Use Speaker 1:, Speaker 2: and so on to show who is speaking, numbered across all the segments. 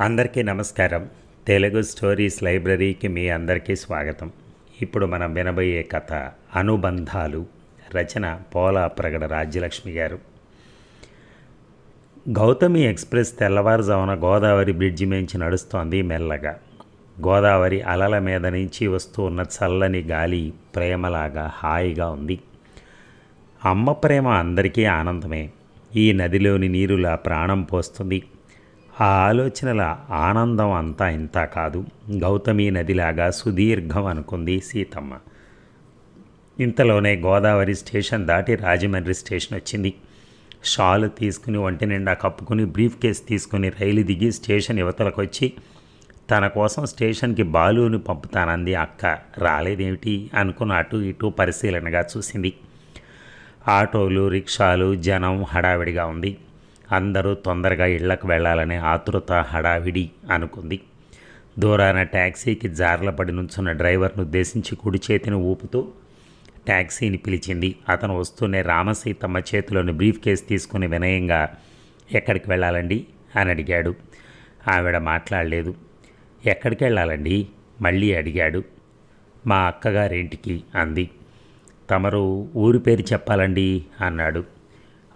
Speaker 1: అందరికీ నమస్కారం. తెలుగు స్టోరీస్ లైబ్రరీకి మీ అందరికీ స్వాగతం. ఇప్పుడు మనం వినబోయే కథ అనుబంధాలు రచన పోలా ప్రగడ రాజ్యలక్ష్మి గారు. గౌతమి ఎక్స్ప్రెస్ తెల్లవారుజామున గోదావరి బ్రిడ్జి మించి నడుస్తోంది మెల్లగా. గోదావరి అలల మీద నుంచి వస్తూ ఉన్న చల్లని గాలి ప్రేమలాగా హాయిగా ఉంది. అమ్మ ప్రేమ అందరికీ ఆనందమే. ఈ నదిలోని నీరులా ప్రాణం పోస్తుంది. ఆ ఆలోచనల ఆనందం అంతా ఇంత కాదు. గౌతమి నదిలాగా సుదీర్ఘం అనుకుంది సీతమ్మ. ఇంతలోనే గోదావరి స్టేషన్ దాటి రాజమండ్రి స్టేషన్ వచ్చింది. షాల్ తీసుకుని ఒంటి నిండా కప్పుకుని బ్రీఫ్ కేస్ తీసుకుని రైలు దిగి స్టేషన్ యువతలకు వచ్చి తన కోసం స్టేషన్కి బాలుని పంపుతానంది అక్క. రాలేదేమిటి? అనుకుని అటు ఇటు పరిశీలనగా చూసింది. ఆటోలు రిక్షాలు జనం హడావిడిగా ఉంది. అందరూ తొందరగా ఇళ్ళకు వెళ్ళాలనే ఆతురత హడావిడి అనుకుంది. దూరాన ట్యాక్సీకి జార్లపడి నుంచున్న డ్రైవర్ను ఉద్దేశించి కుడి చేతిని ఊపుతూ ట్యాక్సీని పిలిచింది. అతను వస్తూనే రామసీతమ్మ చేతిలోని బ్రీఫ్ కేస్ తీసుకుని వినయంగా ఎక్కడికి వెళ్ళాలండి అని అడిగాడు. ఆవిడ మాట్లాడలేదు. ఎక్కడికి వెళ్ళాలండి మళ్ళీ అడిగాడు. మా అక్కగారింటికి అంది. తమరు ఊరి పేరు చెప్పాలండి అన్నాడు.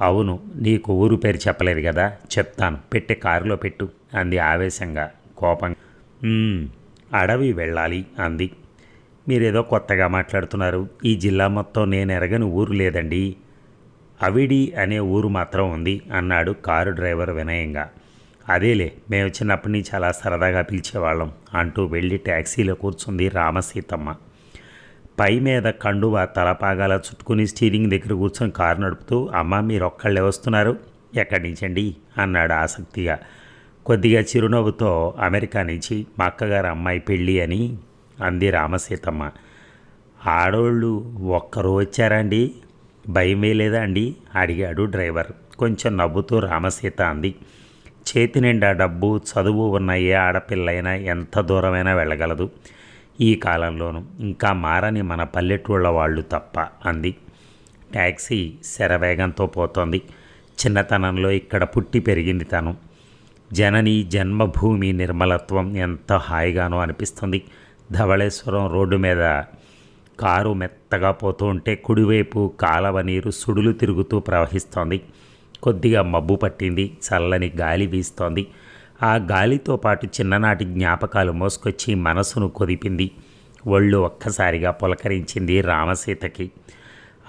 Speaker 1: అవును నీకు ఊరు పేరు చెప్పలేదు కదా చెప్తాను. పెట్టి కారులో పెట్టు అంది ఆవేశంగా కోపం అడవి వెళ్ళాలి అంది. మీరేదో కొత్తగా మాట్లాడుతున్నారు ఈ జిల్లా మొత్తం నేను ఎరగని ఊరు లేదండి. అవిడి అనే ఊరు మాత్రం ఉంది అన్నాడు కారు డ్రైవర్ వినయంగా. అదేలే మేము చిన్నప్పటి నుంచి అలా సరదాగా పిలిచేవాళ్ళం అంటూ వెళ్ళి ట్యాక్సీలో కూర్చుంది రామసీతమ్మ. పై మీద కండువ తలపాగాల చుట్టుకుని స్టీరింగ్ దగ్గర కూర్చొని కారు నడుపుతూ అమ్మ మీరు ఒక్కళ్ళే వస్తున్నారు. ఎక్కడి నుంచండి? అన్నాడు ఆసక్తిగా. కొద్దిగా చిరునవ్వుతో అమెరికా నుంచి మా అక్కగారు అమ్మాయి పెళ్ళి అని అంది రామసీతమ్మ. ఆడోళ్ళు ఒక్కరు వచ్చారా అండి? భయం వేయలేదా అండి? అడిగాడు డ్రైవర్. కొంచెం నవ్వుతూ రామసీత అంది. చేతి నిండా డబ్బు చదువు ఉన్న ఏ ఆడపిల్లైనా ఎంత దూరమైనా వెళ్ళగలదు. ఈ కాలంలోనూ ఇంకా మారని మన పల్లెటూళ్ళ వాళ్ళు తప్ప అంది. ట్యాక్సీ శరవేగంతో పోతోంది. చిన్నతనంలో ఇక్కడ పుట్టి పెరిగింది తను. జనని జన్మభూమి నిర్మలత్వం ఎంత హాయిగానో అనిపిస్తుంది. ధవళేశ్వరం రోడ్డు మీద కారు మెత్తగా పోతూ ఉంటే కుడివైపు కాలవ నీరు సుడులు తిరుగుతూ ప్రవహిస్తోంది. కొద్దిగా మబ్బు పట్టింది. చల్లని గాలి వీస్తోంది. ఆ గాలితో పాటు చిన్ననాటి జ్ఞాపకాలు మోసుకొచ్చి మనసును కొదిపింది. ఒళ్ళు ఒక్కసారిగా పులకరించింది రామసీతకి.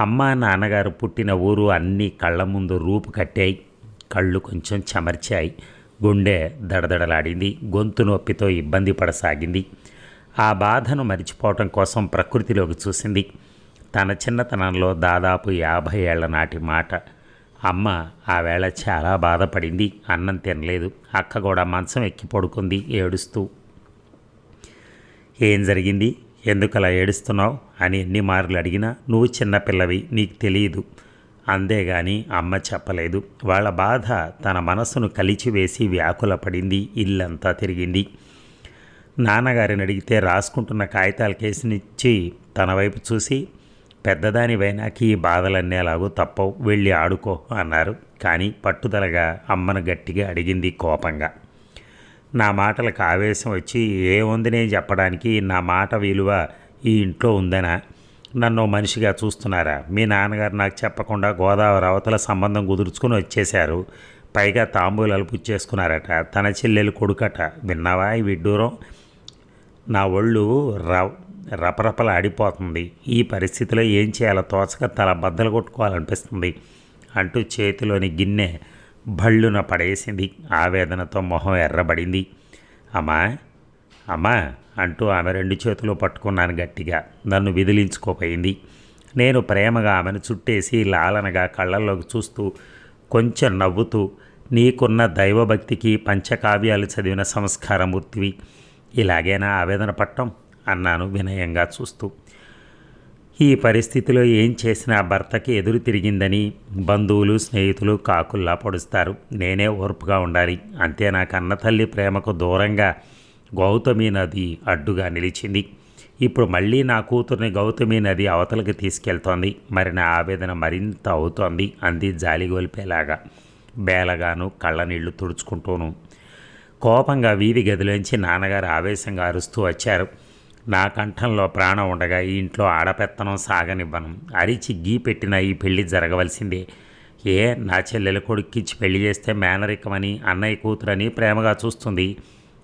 Speaker 1: అమ్మ నాన్నగారు పుట్టిన ఊరు అన్నీ కళ్ళ ముందు రూపు కట్టాయి. కళ్ళు కొంచెం చెమర్చాయి. గుండె దడదడలాడింది. గొంతు నొప్పితో ఇబ్బంది పడసాగింది. ఆ బాధను మరిచిపోవటం కోసం ప్రకృతిలోకి చూసింది. తన చిన్నతనంలో దాదాపు యాభై ఏళ్ళ నాటి మాట. అమ్మ ఆ వేళ చాలా బాధపడింది. అన్నం తినలేదు. అక్క కూడా మంచం ఎక్కి పడుకుంది ఏడుస్తూ. ఏం జరిగింది? ఎందుకు అలా ఏడుస్తున్నావు? అని ఎన్ని మార్లు అడిగినా నువ్వు చిన్నపిల్లవి నీకు తెలియదు అంతేగాని అమ్మ చెప్పలేదు. వాళ్ళ బాధ తన మనసును కలిచివేసి వ్యాకులపడింది. ఇల్లంతా తిరిగింది. నాన్నగారిని అడిగితే రాసుకుంటున్న కాగితాల కేసునిచ్చి తన వైపు చూసి పెద్దదానివైనాకి ఈ బాధలన్నేలాగూ తప్పవు వెళ్ళి ఆడుకో అన్నారు. కానీ పట్టుదలగా అమ్మను గట్టిగా అడిగింది కోపంగా. నా మాటలకు ఆవేశం వచ్చి ఏముందినే చెప్పడానికి? నా మాట విలువ ఈ ఇంట్లో ఉందనా? నన్ను మనిషిగా చూస్తున్నారా? మీ నాన్నగారు నాకు చెప్పకుండా గోదావరి అవతల సంబంధం కుదుర్చుకుని వచ్చేశారు. పైగా తాంబూలాలు పుచ్చేసుకున్నారట. తన చెల్లెలు కొడుకట. విన్నావా ఈ విడ్డూరం? నా ఒళ్ళు రవ్ రపరపలాడిపోతుంది. ఈ పరిస్థితిలో ఏం చేయాలో తోచక తల బద్దలు కొట్టుకోవాలనిపిస్తుంది. అంటూ చేతిలోని గిన్నె భళ్ళున పడేసింది. ఆవేదనతో మొహం ఎర్రబడింది. అమ్మా అమ్మా అంటూ ఆమె రెండు చేతులు పట్టుకున్నాను గట్టిగా. నన్ను విదిలించుకోపోయింది. నేను ప్రేమగా ఆమెను చుట్టేసి లాలనగా కళ్ళల్లోకి చూస్తూ కొంచెం నవ్వుతూ నీకున్న దైవభక్తికి పంచకావ్యాలు చదివిన సంస్కారమూర్తివి. ఇలాగేనా ఆవేదన పట్టం? అన్నాను వినయంగా చూస్తూ. ఈ పరిస్థితిలో ఏం చేసినా భర్తకి ఎదురు తిరిగిందని బంధువులు స్నేహితులు కాకుల్లా పొడుస్తారు. నేనే ఓర్పుగా ఉండాలి. అంతే నా కన్న తల్లి ప్రేమకు దూరంగా గౌతమి నది అడ్డుగా నిలిచింది. ఇప్పుడు మళ్ళీ నా కూతుర్ని గౌతమి నది అవతలకు తీసుకెళ్తోంది. మరి నా ఆవేదన మరింత అవుతోంది అంది జాలిగొల్పేలాగా బేలగాను కళ్ళ నీళ్ళు తుడుచుకుంటూను కోపంగా వీధి గదిలోంచి నాన్నగారు ఆవేశంగా అరుస్తూ వచ్చారు. నా కంఠంలో ప్రాణం ఉండగా ఈ ఇంట్లో ఆడపెత్తనం సాగనివ్వను. అరిచి గీ పెట్టిన ఈ పెళ్ళి జరగవలసిందే. ఏ నా చెల్లెల కొడుక్కిచ్చి పెళ్ళి చేస్తే మేనరికమని అన్నయ్య కూతురని ప్రేమగా చూస్తుంది.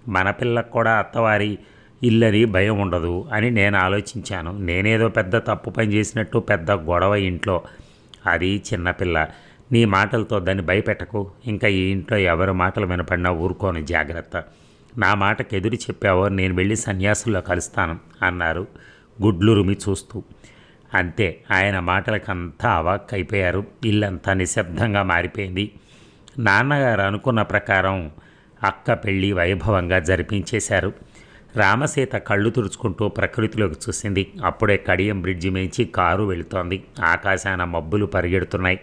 Speaker 1: మన పిల్లకు కూడా అత్తవారి ఇల్లని భయం ఉండదు అని నేను ఆలోచించాను. నేనేదో పెద్ద తప్పు పని చేసినట్టు పెద్ద గొడవ ఇంట్లో. అది చిన్నపిల్ల నీ మాటలతో దాన్ని భయపెట్టకు. ఇంకా ఈ ఇంట్లో ఎవరి మాటలు వినపడినా ఊరుకోను జాగ్రత్త. నా మాటకు ఎదురు చెప్పావో నేను వెళ్ళి సన్యాసుల్లో కలుస్తాను అన్నారు గుడ్లురుమి చూస్తూ. అంతే ఆయన మాటలకంతా అవాక్కైపోయారు. అయిపోయారు ఇల్లంతా నిశ్శబ్దంగా మారిపోయింది. నాన్నగారు అనుకున్న ప్రకారం అక్క పెళ్ళి వైభవంగా జరిపించేశారు. రామసీత కళ్ళు తుడుచుకుంటూ ప్రకృతిలోకి చూసింది. అప్పుడే కడియం బ్రిడ్జి మించి కారు వెళుతోంది. ఆకాశాన మబ్బులు పరిగెడుతున్నాయి.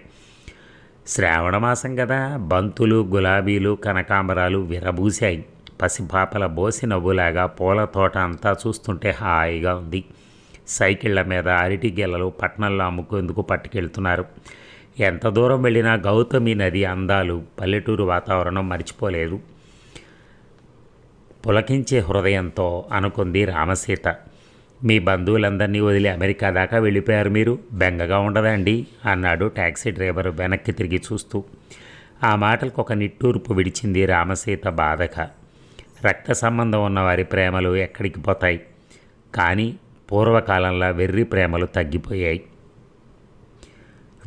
Speaker 1: శ్రావణమాసం కదా. బంతులు గులాబీలు కనకాంబరాలు విరబూశాయి. పసిపాపల బోసి నవ్వులాగా పూల తోట అంతా చూస్తుంటే హాయిగా ఉంది. సైకిళ్ళ మీద అరటి గెలలు పట్టణంలో అమ్ముకేందుకు పట్టుకెళ్తున్నారు. ఎంత దూరం వెళ్ళినా గౌతమి నది అందాలు పల్లెటూరు వాతావరణం మర్చిపోలేదు. పులకించే హృదయంతో అనుకుంది రామసీత. మీ బంధువులందరినీ వదిలి అమెరికా దాకా వెళ్ళిపోయారు మీరు? బెంగగా ఉండదండి అన్నాడు ట్యాక్సీ డ్రైవర్ వెనక్కి తిరిగి చూస్తూ. ఆ మాటలకు ఒక నిట్టూర్పు విడిచింది రామసీత బాధక రక్త సంబంధం ఉన్న వారి ప్రేమలు ఎక్కడికి పోతాయి? కానీ పూర్వకాలంలో వెర్రి ప్రేమలు తగ్గిపోయాయి.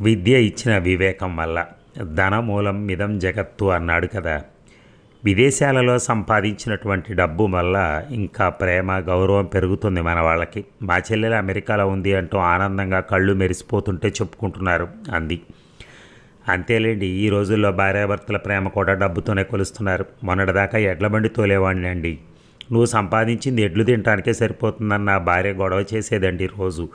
Speaker 1: విద్య ఇచ్చిన వివేకం వల్ల ధనమూలం మిదం జగత్తు అన్నాడు కదా. విదేశాలలో సంపాదించినటువంటి డబ్బు వల్ల ఇంకా ప్రేమ గౌరవం పెరుగుతుంది మన వాళ్ళకి. మా చెల్లెలు అమెరికాలో ఉంది అంటూ ఆనందంగా కళ్ళు మెరిసిపోతుంటే చెప్పుకుంటున్నారు అంది. అంతేలేండి ఈ రోజుల్లో భార్యాభర్తల ప్రేమ కూడా డబ్బుతోనే కొలుస్తున్నారు. మొన్నటిదాకా ఎడ్ల బండి తోలేవాడిని అండి. నువ్వు సంపాదించింది ఎడ్లు తినటానికే సరిపోతుందని నా భార్య గొడవ చేసేదండి రోజు.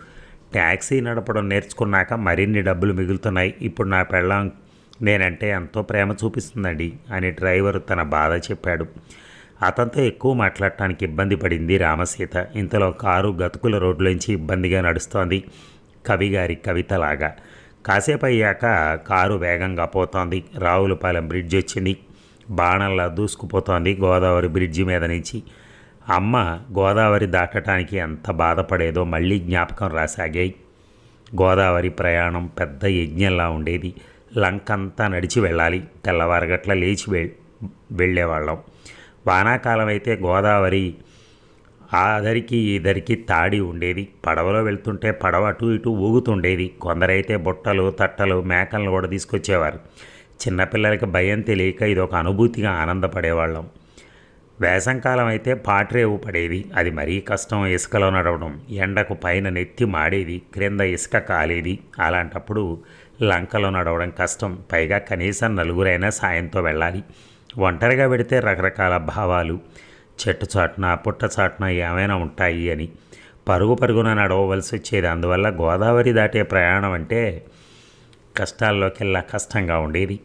Speaker 1: ట్యాక్సీ నడపడం నేర్చుకున్నాక మరిన్ని డబ్బులు మిగులుతున్నాయి. ఇప్పుడు నా పెళ్ళం నేనంటే ఎంతో ప్రేమ చూపిస్తుందండి అని డ్రైవర్ తన బాధ చెప్పాడు. అతనితో ఎక్కువ మాట్లాడటానికి ఇబ్బంది పడింది రామసీత. ఇంతలో కారు గతుకుల రోడ్లోంచి ఇబ్బందిగా నడుస్తోంది. కవిగారి కవితలాగా. కాసేపు అయ్యాక కారు వేగంగా పోతోంది. రావులపాలెం బ్రిడ్జ్ వచ్చింది. బాణంలా దూసుకుపోతోంది గోదావరి బ్రిడ్జి మీద నుంచి. అమ్మ గోదావరి దాటడానికి ఎంత బాధపడేదో మళ్ళీ జ్ఞాపకం రాసాగాయి గోదావరి ప్రయాణం పెద్ద యజ్ఞంలా ఉండేది. లంకంతా నడిచి వెళ్ళాలి. తెల్లవారగట్ల లేచి వెళ్ వెళ్ళేవాళ్ళం. వానాకాలం అయితే గోదావరి ఆ దరికి ఈ దరికి తాడి ఉండేది. పడవలో వెళ్తుంటే పడవ అటు ఇటు ఊగుతుండేది. కొందరైతే బుట్టలు తట్టలు మేకలను కూడా తీసుకొచ్చేవారు. చిన్నపిల్లలకి భయం తెలియక ఇది ఒక అనుభూతిగా ఆనందపడేవాళ్ళం. వేసంకాలం అయితే పాట్రేవు పడేది. అది మరీ కష్టం ఇసుకలో నడవడం. ఎండకు పైన నెత్తి మాడేది. క్రింద ఇసుక కాలేది. అలాంటప్పుడు లంకలో నడవడం కష్టం. పైగా కనీసం నలుగురైనా సాయంతో వెళ్ళాలి. ఒంటరిగా పెడితే రకరకాల భావాలు. చెట్టు చాటున పుట్ట చాటున ఏమైనా ఉంటాయి అని పరుగు పరుగున నడవవలసి వచ్చేది. అందువల్ల గోదావరి దాటే ప్రయాణం అంటే కష్టాల్లోకెల్లా కష్టంగా ఉండేది.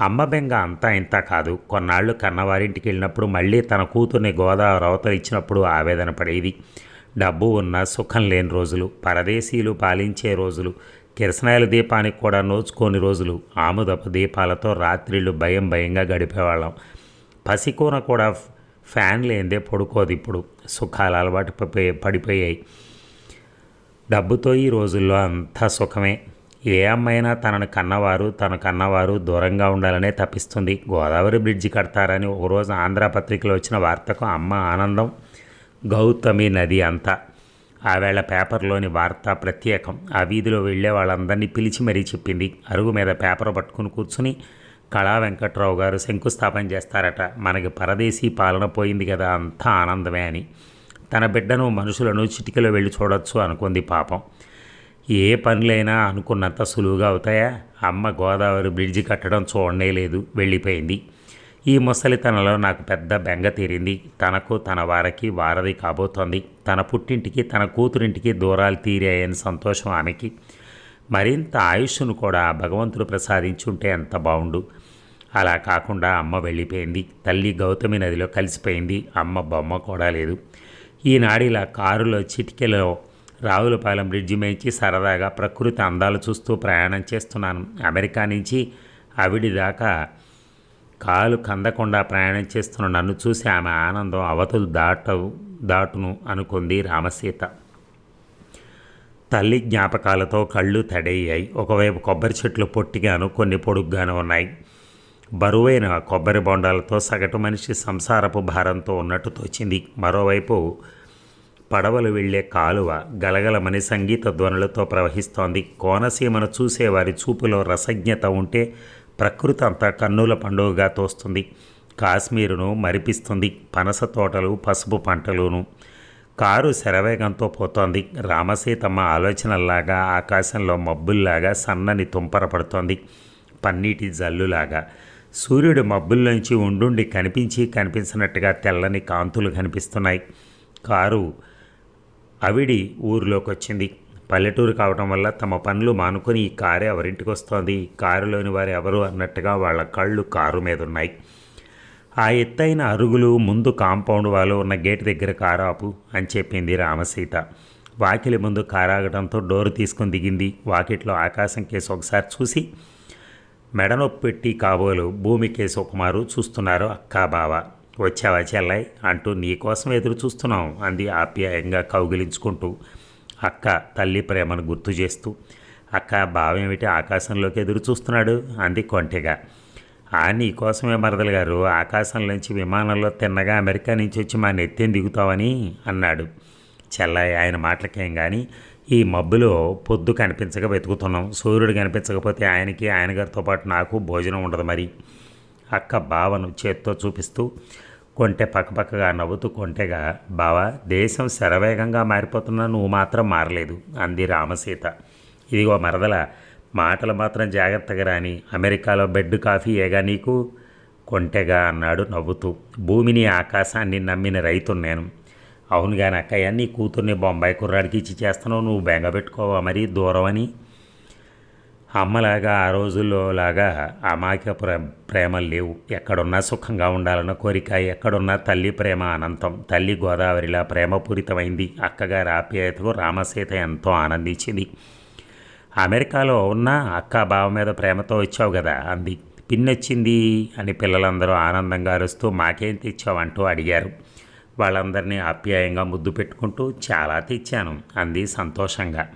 Speaker 1: అమ్మ బెంగ అంతా ఇంత కాదు. కొన్నాళ్ళు కన్నవారింటికి వెళ్ళినప్పుడు మళ్ళీ తన కూతుర్ని గోదావరి అవతల ఇచ్చినప్పుడు ఆవేదన పడేది. డబ్బు ఉన్న సుఖం లేని రోజులు పరదేశీయులు పాలించే రోజులు కిరసనాయల దీపానికి కూడా నోచుకోని రోజులు ఆముదపు దీపాలతో రాత్రిళ్ళు భయం భయంగా గడిపేవాళ్ళం. పసికూన కూడా ఫ్యాన్ లేనిదే పడుకోదు ఇప్పుడు. సుఖాలు అలవాటు పడిపోయాయి. డబ్బుతో ఈ రోజుల్లో అంతా సుఖమే. ఏ అమ్మైనా తనను కన్నవారు తన కన్నవారు దూరంగా ఉండాలనే తప్పిస్తుంది. గోదావరి బ్రిడ్జి కడతారని ఒకరోజు ఆంధ్రపత్రికలో వచ్చిన వార్తకు అమ్మ ఆనందం గౌతమి నది అంతా. ఆవేళ పేపర్లోని వార్త ప్రత్యేకం. ఆ వీధిలో వెళ్ళే వాళ్ళందరినీ పిలిచి మరీ చెప్పింది. అరుగు మీద పేపర్ పట్టుకుని కూర్చుని కళా వెంకట్రావు గారు శంకుస్థాపన చేస్తారట. మనకి పరదేశీ పాలన పోయింది కదా అంతా ఆనందమే అని. తన బిడ్డను మనుషులను చిటికలో వెళ్ళి చూడొచ్చు అనుకుంది పాపం. ఏ పనులైనా అనుకున్నంత సులువుగా అవుతాయా? అమ్మ గోదావరి బ్రిడ్జి కట్టడం చూడనే లేదు వెళ్ళిపోయింది. ఈ ముసలితనంలో నాకు పెద్ద బెంగ తీరింది. తనకు తన వారికి వారది కాబోతోంది. తన పుట్టింటికి తన కూతురింటికి దూరాలు తీరాయని సంతోషం ఆమెకి. మరింత ఆయుష్ను కూడా భగవంతుడు ప్రసాదించుంటే ఎంత బాగుండు అలా కాకుండా అమ్మ వెళ్ళిపోయింది. తల్లి గౌతమి నదిలో కలిసిపోయింది. అమ్మ బొమ్మ కూడా లేదు. ఈనాడు ఇలా కారులో చిటికెలో రావులపాలెం బ్రిడ్జి మేంచి సరదాగా ప్రకృతి అందాలు చూస్తూ ప్రయాణం చేస్తున్నాను. అమెరికా నుంచి అవిడి దాకా కాలు కందకుండా ప్రయాణం చేస్తున్న నన్ను చూసి ఆమె ఆనందం అవతలు దాటవు దాటును అనుకుంది రామసీత. తల్లి జ్ఞాపకాలతో కళ్ళు తడయ్యాయి ఒకవైపు కొబ్బరి చెట్లు పొట్టిగాను కొన్ని పొడుగ్గాను ఉన్నాయి. బరువైన కొబ్బరి బొండాలతో సగటు మనిషి సంసారపు భారంతో ఉన్నట్టు తోచింది. మరోవైపు పడవలు వెళ్ళే కాలువ గలగలమని సంగీత ధ్వనులతో ప్రవహిస్తోంది. కోనసీమను చూసేవారి చూపులో రసజ్ఞత ఉంటే ప్రకృతి అంతా కన్నుల పండుగగా తోస్తుంది. కాశ్మీరును మరిపిస్తుంది. పనస తోటలు పసుపు పంటలును. కారు శరవేగంతో పోతోంది. రామసీతమ్మ ఆలోచనల్లాగా ఆకాశంలో మబ్బుల్లాగా సన్నని తుంపర పడుతోంది. పన్నీటి జల్లులాగా. సూర్యుడు మబ్బుల్లోంచి ఉండుండి కనిపించి కనిపించినట్టుగా తెల్లని కాంతులు కనిపిస్తున్నాయి. కారు అవిడి ఊరిలోకి వచ్చింది పల్లెటూరు కావడం వల్ల తమ పనులు మానుకొని ఈ కారు ఎవరింటికి వస్తోంది కారులోని వారు ఎవరు అన్నట్టుగా వాళ్ళ కళ్ళు కారు మీద ఉన్నాయి ఆ ఎత్తైన అరుగులు ముందు కాంపౌండ్ వాళ్ళు ఉన్న గేట్ దగ్గర కారు ఆపు అని చెప్పింది రామసీత. వాకిలి ముందు కారాగడంతో డోరు తీసుకుని దిగింది. వాకిట్లో ఆకాశం కేసు ఒకసారి చూసి మెడనొప్పి పెట్టి కాబోలు భూమి కేసు కుమారు చూస్తున్నారు అక్కా బావ. వచ్చావా చెల్లై? అంటూ నీకోసం ఎదురు చూస్తున్నాం అంది ఆప్యాయంగా కౌగిలించుకుంటూ అక్క తల్లి ప్రేమను గుర్తు చేస్తూ. అక్క బావేమిటి ఆకాశంలోకి ఎదురు చూస్తున్నాడు? అంది కొంటెగా. ఆ నీకోసమే మరదలు గారు. ఆకాశంలోంచి విమానంలో తిన్నగా అమెరికా నుంచి వచ్చి మా నెత్తిని దిగుతావని అన్నాడు. చెల్లాయి ఆయన మాటలకేం కానీ ఈ మబ్బులో పొద్దు కనిపించక వెతుకుతున్నాం. సూర్యుడు కనిపించకపోతే ఆయనకి ఆయన గారితో పాటు నాకు భోజనం ఉండదు మరి. అక్క బావను చేత్తో చూపిస్తూ కొంటే పక్కపక్కగా నవ్వుతూ కొంటెగా బావ దేశం శరవేగంగా మారిపోతున్నా నువ్వు మాత్రం మారలేదు అంది రామసీత. ఇదిగో మరదల మాటలు మాత్రం జాగ్రత్తగా రాని అమెరికాలో బెడ్ కాఫీ ఏగా నీకు? కొంటెగా అన్నాడు నవ్వుతూ. భూమిని ఆకాశాన్ని నమ్మిన రైతు నేను అవును కానీ అక్కయ్య నీ కూతుర్ని బొంబాయి కుర్రాడికి ఇచ్చి చేస్తున్నావు నువ్వు బెంగ పెట్టుకోవా మరి దూరం అని అమ్మలాగా ఆ రోజుల్లో లాగా అమాయక ప్రే ప్రేమలు లేవు. ఎక్కడున్నా సుఖంగా ఉండాలన్న కోరిక ఎక్కడున్నా తల్లి ప్రేమ అనంతం. తల్లి గోదావరిలా ప్రేమపూరితమైంది. అక్కగారి ఆప్యాయతకు రామసీత ఎంతో ఆనందించింది. అమెరికాలో ఉన్న అక్క బావ మీద ప్రేమతో వచ్చావు కదా అంది. పిన్నొచ్చింది అని పిల్లలందరూ ఆనందంగా అరుస్తూ మాకేం తెచ్చావు? అంటూ అడిగారు. వాళ్ళందరినీ ఆప్యాయంగా ముద్దు పెట్టుకుంటూ చాలా తెచ్చాను. అంది సంతోషంగా.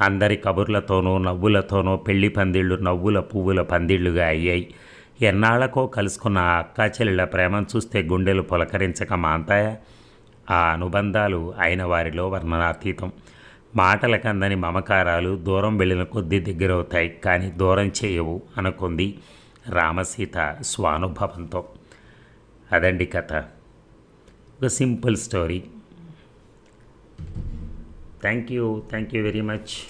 Speaker 1: అందరి కబుర్లతోనూ నవ్వులతోనూ పెళ్ళి పందిళ్ళు నవ్వుల పువ్వుల పందిళ్ళుగా అయ్యాయి. ఎన్నాళ్ళకో కలుసుకున్న ఆ అక్కా చెల్లెళ్ళ ప్రేమను చూస్తే గుండెలు పులకరించక మాంతాయా? ఆ అనుబంధాలు అయిన వారిలో వర్ణనాతీతం. మాటలకందని మమకారాలు దూరం వెళ్ళిన కొద్దీ దగ్గరవుతాయి కానీ దూరం చేయవు అనుకుంది రామసీత స్వానుభవంతో. అదండి కథ. A simple story. Thank you. Thank you very much.